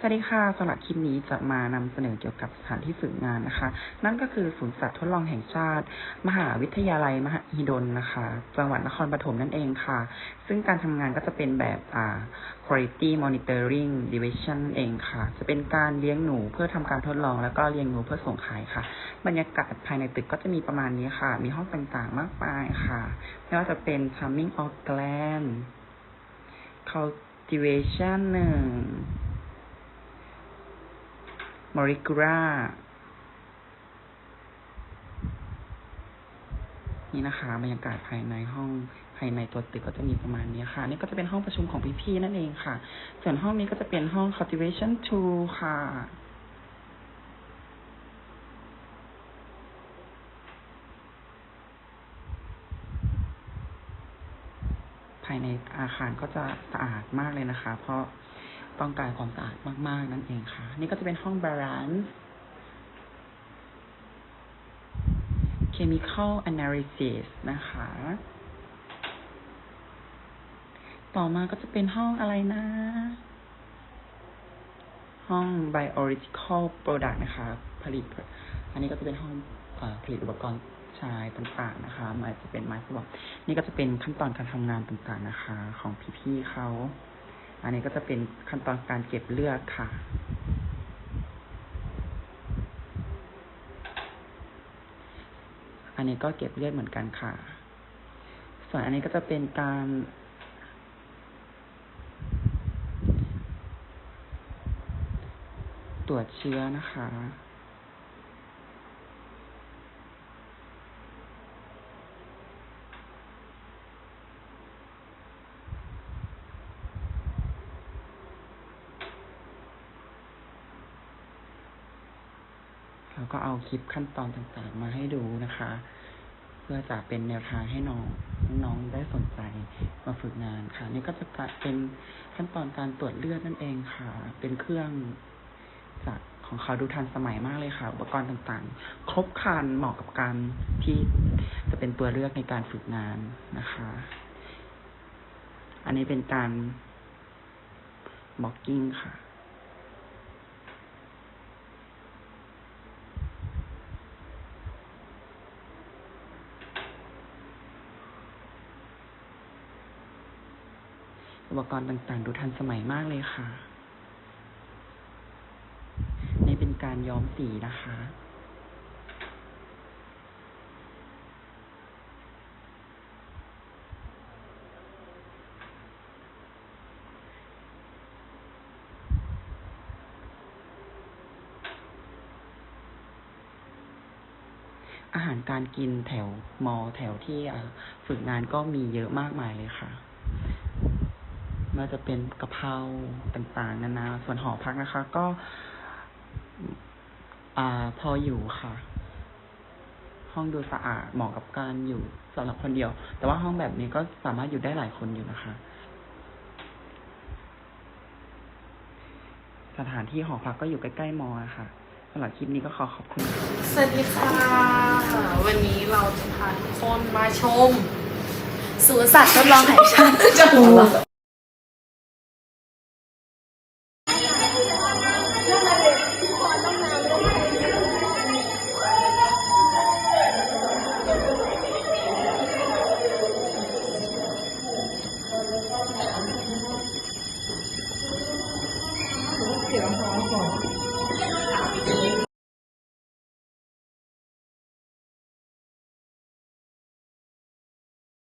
สวัสดีค่ะสำหรับคลิปนี้จะมานำเสนอเกี่ยวกับสถานที่ฝึกงานนะคะ นั่นก็คือศูนย์สัตว์ทดลองแห่งชาติ มหาวิทยาลัยมหาฮิดลนะคะ จังหวัดนครปฐมนั่นเองค่ะ ซึ่งการทำงานก็จะเป็นแบบอ่า quality monitoring division เองค่ะ จะเป็นการเลี้ยงหนูเพื่อทำการทดลองแล้วก็เลี้ยงหนูเพื่อส่งขายค่ะ บรรยากาศภายในตึกก็จะมีประมาณนี้ค่ะ มีห้องต่างๆมากมายค่ะ ไม่ว่าจะเป็น charming of gland cultivation หนึ่ง มอริกรานี่นะคะบรรยากาศภายในห้องภายในตัวตึกก็จะมีประมาณนี้ค่ะ นี่ก็จะเป็นห้องประชุมของพี่ๆนั่นเองค่ะ ส่วนห้องนี้ก็จะเป็นห้อง cultivation 2ค่ะ ภายในอาคารก็จะสะอาดมากเลยนะคะ เพราะ ต้องการความสะอาดมาก ๆ นั่นเองค่ะ นี่ก็จะเป็นห้อง balance chemical analysis นะคะ ต่อมาก็จะเป็นห้องอะไรนะ ห้อง biological product นะคะ ผลิต อันนี้ก็จะเป็นห้องอผลิตอุปกรณ์ชายต่างๆนะคะมันจะเป็นไม้สวอปนี่ก็จะเป็นขั้นตอนการทำงานต่างๆนะคะ ของพี่ๆเขา อันนี้ก็จะเป็นขั้นตอนการเก็บเลือดค่ะ อันนี้ก็เก็บเลือดเหมือนกันค่ะ ส่วนอันนี้ก็จะเป็นการตรวจเชื้อนะคะ ก็เอาคลิปขั้นตอนต่างๆ มาให้ดูนะคะ เพื่อจะเป็นแนวทางให้น้องน้องได้สนใจมาฝึกงานค่ะ นี่ก็จะเป็นขั้นตอนการตรวจเลือดนั่นเองค่ะ เป็นเครื่องจากของเขาดูทันสมัยมากเลยค่ะ อุปกรณ์ต่างๆ ครบครันเหมาะกับการที่จะเป็นตัวเลือกในการฝึกงานนะคะ อันนี้เป็นการบล็อกกิ้งค่ะ อุปกรณ์ต่างๆ ดูทันสมัยมากเลยค่ะ นี่เป็นการย้อมสีนะคะ อาหารการกินแถวมอแถวที่ฝึกงานก็มีเยอะมากมายเลยค่ะ ว่าจะเป็นกะเพราต่างๆ นานา ส่วนหอพักนะคะ ก็ อ่าพออยู่ค่ะ ห้องดูสะอาดเหมาะกับการอยู่สำหรับคนเดียว แต่ว่าห้องแบบนี้ก็สามารถอยู่ได้หลายคนอยู่นะคะ สถานที่หอพักก็อยู่ใกล้ๆมอค่ะสำหรับคลิปนี้ก็ขอขอบคุณค่ะสวัสดีค่ะ วันนี้เราจะพาทุกคนมาชมสวนสัตว์ทดลองแห่งชาติจะหัว